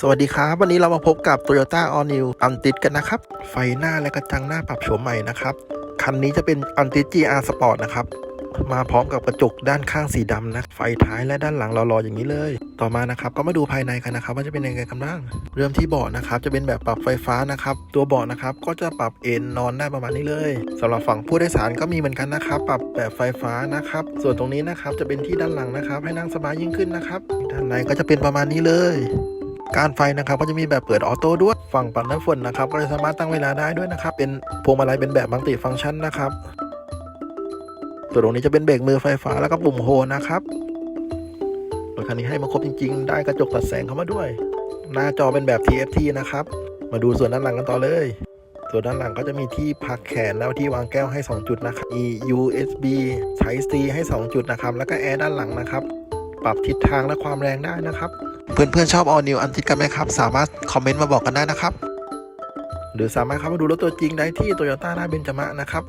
สวัสดีครับ วันนี้เรามาพบกับ Toyota All New a n t i s กันนะครับ ไฟหน้าและกระจังหน้าปรับโฉมใหม่นะครับ คันนี้จะเป็น a n t i s GR Sport นะครับ มาพร้อมกับกระจกด้านข้างสีดำนะ ไฟท้ายและด้านหลังรอๆอย่างนี้เลย ต่อมานะครับ ก็มาดูภายในกันนะครับ ว่าจะเป็นยังไงกันบ้าง เริ่มที่เบาะนะครับ จะเป็นแบบปรับไฟฟ้านะครับ ตัวเบาะนะครับ ก็จะปรับเอนนอนได้ประมาณนี้เลยสำหรับฝั่งผู้โดยสารก็มีเหมือนกันนะครับ ปรับแบบไฟฟ้านะครับ ส่วนตรงนี้นะครับ จะเป็นที่ด้านหลังนะครับ ให้นั่งสบายยิ่งขึ้นนะครับ ด้านในก็จะเป็นประมาณนี้เลย การไฟนะครับก็จะมีแบบเปิดออโต้ด้วยฝั่งปัดน้ำฝนนะครับก็จะสามารถตั้งเวลาได้ด้วยนะครับ เป็นพวงมาลัยเป็นแบบมัลติฟังก์ชันนะครับตัวตรงนี้จะเป็นเบรกมือไฟฟ้าแล้วก็ปุ่มโฮนะครับรถคันนี้ให้มาครบจริง ๆ ได้กระจกตัดแสงเข้ามาด้วย หน้าจอเป็นแบบ TFT นะครับ มาดูส่วนด้านหลังกันต่อเลย ส่วนด้านหลังก็จะมีที่พักแขนแล้วที่วางแก้วให้ 2 จุดนะครับมี USB Type C ให้ 2 จุดนะครับ แล้วก็แอร์ด้านหลังนะครับ ปรับทิศทางและความแรงได้นะครับ เพื่อนๆชอบ All New อันติดกันไหมครับ สามารถคอมเมนต์มาบอกกันได้นะครับ หรือสามารถเข้ามาดูรถตัวจริงได้ที่โตโยต้าหน้าเบนจมะนะครับ